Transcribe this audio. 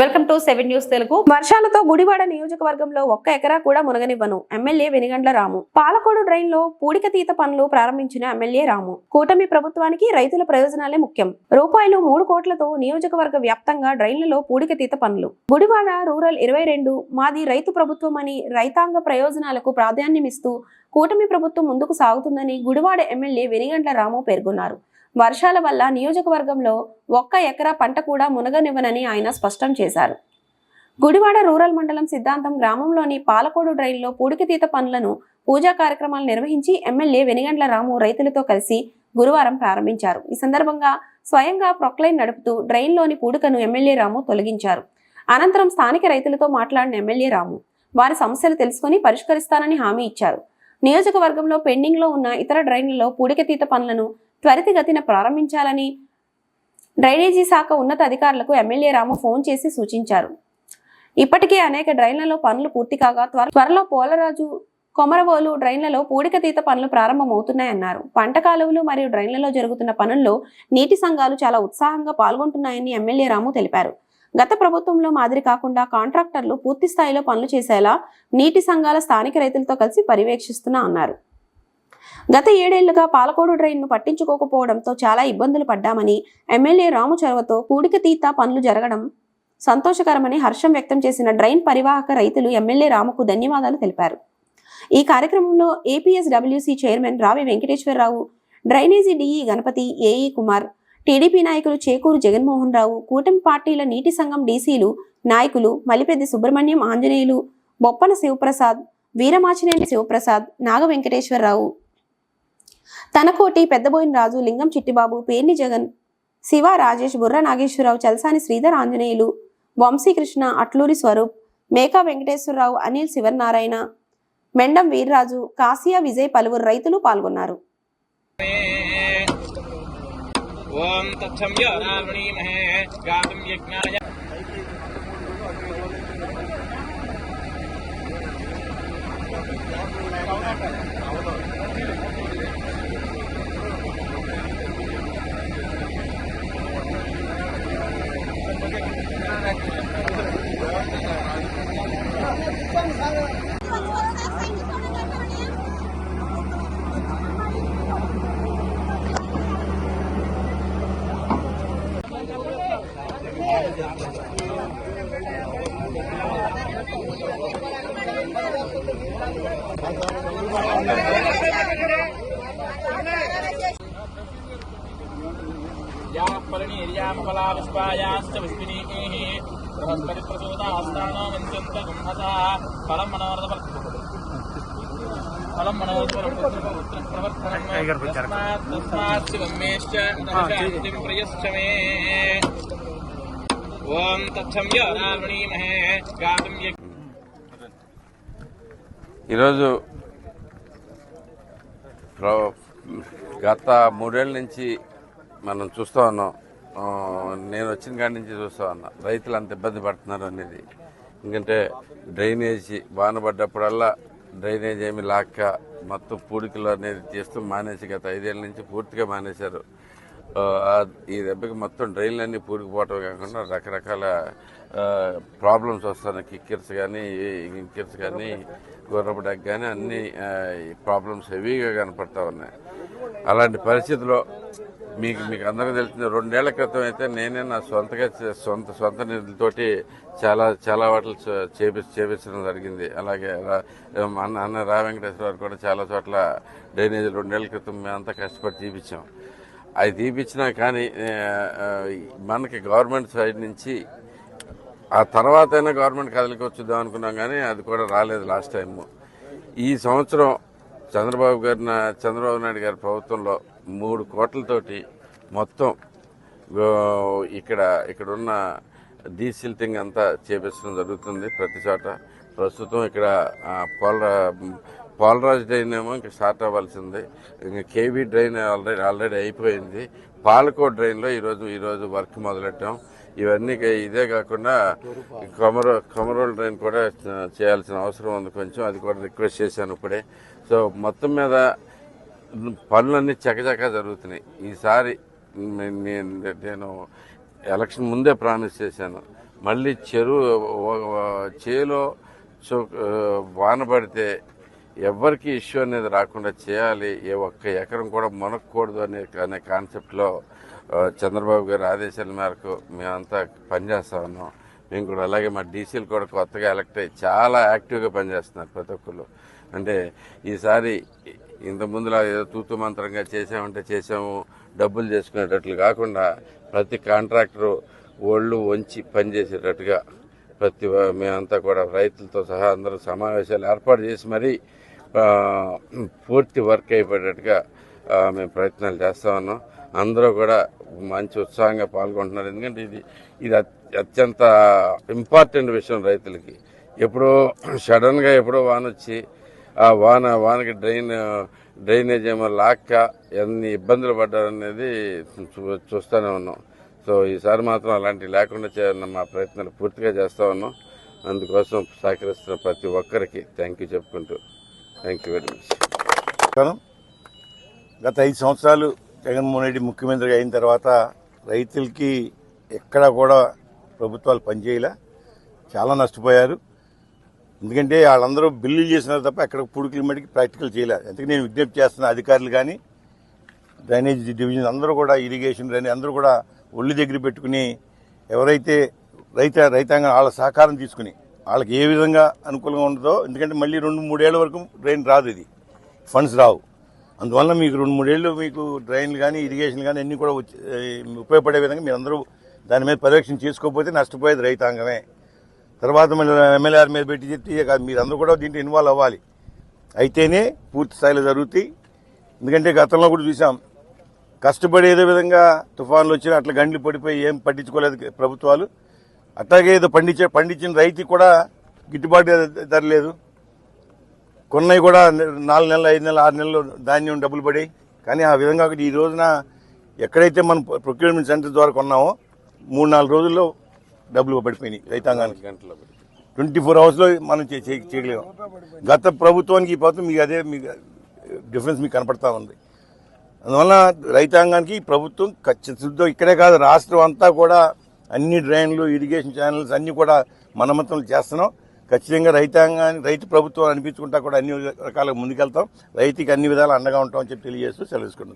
Welcome to seven news Telugu. వర్షాలతో గుడివాడ నియోజకవర్గంలో ఒక్క ఎకరా కూడా మునగనివ్వను. ఎమ్మెల్యే వెనిగండ్ల రాము. పాలకోడు డ్రైన్లో పూడికతీత పనులు ప్రారంభించిన ఎమ్మెల్యే రాము. కూటమి ప్రభుత్వానికి రైతుల ప్రయోజనాలే ముఖ్యం. రూపాయలు మూడు కోట్లతో నియోజకవర్గ వ్యాప్తంగా డ్రైన్లలో పూడికతీత పనులు. గుడివాడ రూరల్ ఇరవై రెండు మాది రైతు ప్రభుత్వం అని రైతాంగ ప్రయోజనాలకు ప్రాధాన్యమిస్తూ కూటమి ప్రభుత్వం ముందుకు సాగుతుందని గుడివాడ ఎమ్మెల్యే వెనిగండ్ల రాము పేర్కొన్నారు. వర్షాల వల్ల నియోజకవర్గంలో ఒక్క ఎకరా పంట కూడా మునగనివ్వనని ఆయన స్పష్టం చేశారు. గుడివాడ రూరల్ మండలం సిద్ధాంతం గ్రామంలోని పాలకోడు డ్రైన్లో పూడికతీత పనులను పూజా కార్యక్రమాలు నిర్వహించి ఎమ్మెల్యే వెనిగండ్ల రాము రైతులతో కలిసి గురువారం ప్రారంభించారు. ఈ సందర్భంగా స్వయంగా ప్రొక్లైన్ నడుపుతూ డ్రైన్లోని పూడికను ఎమ్మెల్యే రాము తొలగించారు. అనంతరం స్థానిక రైతులతో మాట్లాడిన ఎమ్మెల్యే రాము వారి సమస్యలు తెలుసుకుని పరిష్కరిస్తానని హామీ ఇచ్చారు. నియోజకవర్గంలో పెండింగ్లో ఉన్న ఇతర డ్రైన్లలో పూడికతీత పనులను త్వరితగతిన ప్రారంభించాలని డ్రైనేజీ శాఖ ఉన్నత అధికారులకు ఎమ్మెల్యే రాము ఫోన్ చేసి సూచించారు. ఇప్పటికే అనేక డ్రైన్లలో పనులు పూర్తి కాగా త్వర త్వరలో పోలరాజు కొమరవోలు డ్రైన్లలో పూడికతీత పనులు ప్రారంభమవుతున్నాయన్నారు. పంట కాలువలు మరియు డ్రైన్లలో జరుగుతున్న పనుల్లో నీటి సంఘాలు చాలా ఉత్సాహంగా పాల్గొంటున్నాయని ఎమ్మెల్యే రాము తెలిపారు. గత ప్రభుత్వంలో మాదిరి కాకుండా కాంట్రాక్టర్లు పూర్తి స్థాయిలో పనులు చేసేలా నీటి సంఘాల స్థానిక రైతులతో కలిసి పర్యవేక్షిస్తున్నా అన్నారు. గత ఏడేళ్ళుగా పాలకోడు డ్రైన్ను పట్టించుకోకపోవడంతో చాలా ఇబ్బందులు పడ్డామని ఎమ్మెల్యే రాము చొరవతో పూడికతీత పనులు జరగడం సంతోషకరమని హర్షం వ్యక్తం చేసిన డ్రైన్ పరివాహక రైతులు ఎమ్మెల్యే రాముకు ధన్యవాదాలు తెలిపారు. ఈ కార్యక్రమంలో APSWC chairman Ravi Venkateswararao drainage DE Ganapathi AE Kumar TDP నాయకులు చేకూరు జగన్మోహన్ రావు కూటమి పార్టీల నీటి సంఘం డీసీలు నాయకులు మలిపెద్ది సుబ్రహ్మణ్యం ఆంజనేయులు బొప్పన శివప్రసాద్ వీరమాచినేని శివప్రసాద్ నాగ వెంకటేశ్వరరావు తనకోటి పెద్దబోయిన రాజు లింగం చిట్టిబాబు పేర్ని జగన్ శివ రాజేష్ బుర్ర నాగేశ్వరరావు చలసాని శ్రీధర్ ఆంజనేయులు వంశీకృష్ణ అట్లూరి స్వరూప్ మేకా వెంకటేశ్వరరావు అనిల్ శివనారాయణ మెండం వీర్రాజు కాసియా విజయ్ పలువురు రైతులు పాల్గొన్నారు. ఓం యజ్ఞాయ యా పరిణీర్యామ ఫలా పుష్పాయాశ్చ ఫలం మనోరథ ఫలం మనోరథ ఓం తచ్చం ఈరోజు గత మూడేళ్ళ నుంచి మనం చూస్తూ ఉన్నాం. నేను వచ్చిన కాడి నుంచి చూస్తా ఉన్నా. రైతులు అంత ఇబ్బంది పడుతున్నారు అనేది. ఎందుకంటే డ్రైనేజీ వాన పడ్డప్పుడల్లా డ్రైనేజ్ ఏమి లాక్క మొత్తం పూడికలు అనేది చేస్తూ మానేసి గత ఐదేళ్ళ నుంచి పూర్తిగా మానేశారు. ఈ దెబ్బకి మొత్తం డ్రైన్లన్నీ పూడికిపోవటం కాకుండా రకరకాల ప్రాబ్లమ్స్ వస్తున్నాయి. కిక్కిర్స్ కానీ ఇంకిర్స్ కానీ గుర్రపు డగ్ కానీ అన్ని ప్రాబ్లమ్స్ హెవీగా కనపడతా ఉన్నాయి. అలాంటి పరిస్థితిలో మీకు మీకు అందరికీ తెలిసింది రెండేళ్ళ క్రితం అయితే నేనే నా సొంతగా సొంత సొంత నిధులతోటి చాలా చాలా వాటలు చేపి చేపించడం జరిగింది. అలాగే రా- అన్న అన్న రా వెంకటేశ్వర గారు కూడా చాలా చోట్ల డ్రైనేజీలు రెండేళ్ళ క్రితం మేమంతా కష్టపడి తీపించాం అది తీపిచ్చినా కానీ మనకి గవర్నమెంట్ సైడ్ నుంచి ఆ తర్వాత అయినా గవర్నమెంట్ కదలికి వచ్చుద్దాం అనుకున్నాం కానీ అది కూడా రాలేదు లాస్ట్ టైం ఈ సంవత్సరం చంద్రబాబు గారి నా- చంద్రబాబు నాయుడు గారి ప్రభుత్వంలో మూడు కోట్లతోటి మొత్తం ఇక్కడ ఇక్కడున్న డీసిల్టింగ్ అంతా చేపించడం జరుగుతుంది ప్రతి చోట. ప్రస్తుతం ఇక్కడ ఆ, పోల పోలరాజ్ డ్రైన్ ఏమో ఇంకా స్టార్ట్ అవ్వాల్సింది. ఇంకా కేవీ డ్రైన్ ఆల్రెడీ ఆల్రెడీ అయిపోయింది. పాలకోట్ డ్రైన్లో ఈరోజు ఈరోజు వర్క్ మొదలెట్టాం. ఇవన్నీ ఇదే కాకుండా కొమరో కొమరోల్ డ్రైన్ కూడా చేయాల్సిన అవసరం ఉంది కొంచెం. అది కూడా రిక్వెస్ట్ చేశాను ఇప్పుడే. సో మొత్తం మీద పనులన్నీ చకచకా జరుగుతున్నాయి. ఈసారి నేను నేను ఎలక్షన్ ముందే ప్రామిస్ చేశాను. మళ్ళీ చెరువు చేలో చు- వాన పడితే ఎవరికి ఇష్యూ అనేది రాకుండా చేయాలి. ఏ ఒక్క ఎకరం కూడా మునక్కూడదు అనే అనే కాన్సెప్ట్లో చంద్రబాబు గారి ఆదేశాల మేరకు మేమంతా పనిచేస్తా ఉన్నాం మేము కూడా అలాగే మా డీసీలు కూడా కొత్తగా ఎలక్ట్ అయ్యి చాలా యాక్టివ్గా పనిచేస్తున్నారు ప్రతి ఒక్కరు అంటే ఈసారి ఇంత ముందులా ఏదో తూతు మంత్రంగా చేసామంటే చేసాము డబ్బులు చేసుకునేటట్లు కాకుండా ప్రతి కాంట్రాక్టరు ఒళ్ళు వంచి పనిచేసేటట్టుగా ప్రతి మేమంతా కూడా రైతులతో సహా అందరూ సమావేశాలు ఏర్పాటు చేసి మరీ పూర్తి వర్క్ అయిపోయేటట్టుగా మేము ప్రయత్నాలు చేస్తా ఉన్నాం. అందరూ కూడా మంచి ఉత్సాహంగా పాల్గొంటున్నారు. ఎందుకంటే ఇది ఇది అత్యంత ఇంపార్టెంట్ విషయం రైతులకి. ఎప్పుడో సడన్గా ఎప్పుడో వాన వచ్చి ఆ వాన వానకి డ్రైన్ డ్రైనేజ్ ఏమో లాక్క ఎన్ని ఇబ్బందులు పడ్డారనేది చూ- చూస్తూనే ఉన్నాం. సో ఈసారి మాత్రం అలాంటివి లేకుండా చేయాలన్న మా ప్రయత్నాలు పూర్తిగా చేస్తా ఉన్నాం. అందుకోసం సహకరిస్తున్న ప్రతి ఒక్కరికి థ్యాంక్ యూ చెప్పుకుంటూ థ్యాంక్ యూ వెరీ మచ్ గత ఐదు సంవత్సరాలు జగన్మోహన్ రెడ్డి ముఖ్యమంత్రిగా అయిన తర్వాత రైతులకి ఎక్కడా కూడా ప్రభుత్వాలు పనిచేయలే. చాలా నష్టపోయారు. ఎందుకంటే వాళ్ళందరూ బిల్లులు చేసినారు తప్ప ఎక్కడ పుడుకుల మటుకి ప్రాక్టికల్ చేయలేదు. అందుకే నేను విజ్ఞప్తి చేస్తున్న అధికారులు కానీ డ్రైనేజ్ డివిజన్ అందరూ కూడా ఇరిగేషన్ డ్రైనేజ్ అందరూ కూడా ఒళ్ళు దగ్గర పెట్టుకుని ఎవరైతే రైత రైతాంగం వాళ్ళ సహకారం తీసుకుని వాళ్ళకి ఏ విధంగా అనుకూలంగా ఉండదో ఎందుకంటే మళ్ళీ రెండు మూడేళ్ళ వరకు డ్రైన్ రాదు ఇది. ఫండ్స్ రావు. అందువల్ల మీకు రెండు మూడేళ్ళు మీకు డ్రైన్లు కానీ ఇరిగేషన్ కానీ అన్నీ కూడా వచ్చి ఉపయోగపడే విధంగా మీరు అందరూ దాని మీద పర్యవేక్షణ చేసుకోకపోతే నష్టపోయేది రైతాంగమే. తర్వాత మళ్ళీ ఎమ్మెల్యేఆర్ మీద పెట్టి చెప్తే మీరు మీరందరూ కూడా దీంట్లో ఇన్వాల్వ్ అవ్వాలి. అయితేనే పూర్తి స్థాయిలో జరుగుతాయి. ఎందుకంటే గతంలో కూడా చూసాం కష్టపడి ఏదో విధంగా తుఫాన్లు వచ్చినా అట్లా గండ్లు పడిపోయి ఏం పట్టించుకోలేదు ప్రభుత్వాలు. అట్లాగే ఏదో పండించే పండించిన రైతు కూడా గిట్టుబాటు ధర లేదు. కొన్నవి కూడా నాలుగు నెలలు ఐదు నెలలు ఆరు నెలలు ధాన్యం డబ్బులు పడి కానీ ఆ విధంగా ఒకటి ఈ రోజున ఎక్కడైతే మనం ప్రొక్యూర్మెంట్ సెంటర్ ద్వారా కొన్నామో మూడు నాలుగు రోజుల్లో డబ్బులు పడిపోయినాయి రైతాంగానికి. గంటలో ట్వంటీ ఫోర్ అవర్స్లో మనం చేయలేము. గత ప్రభుత్వానికి ఈ ప్రభుత్వం మీకు అదే మీకు డిఫరెన్స్ మీకు కనపడతా ఉంది. అందువల్ల రైతాంగానికి ప్రభుత్వం ఖచ్చితంగా ఇక్కడే కాదు రాష్ట్రం అంతా కూడా అన్ని డ్రైన్లు ఇరిగేషన్ ఛానల్స్ అన్ని కూడా మనమంతం చేస్తున్నాం. ఖచ్చితంగా రైతాంగాన్ని రైతు ప్రభుత్వం అనిపించుకుంటా కూడా అన్ని రకాలుగా ముందుకెళ్తాం. రైతుకి అన్ని విధాలు అండగా ఉంటామని చెప్పి తెలియజేస్తూ సెలవుకుంటాం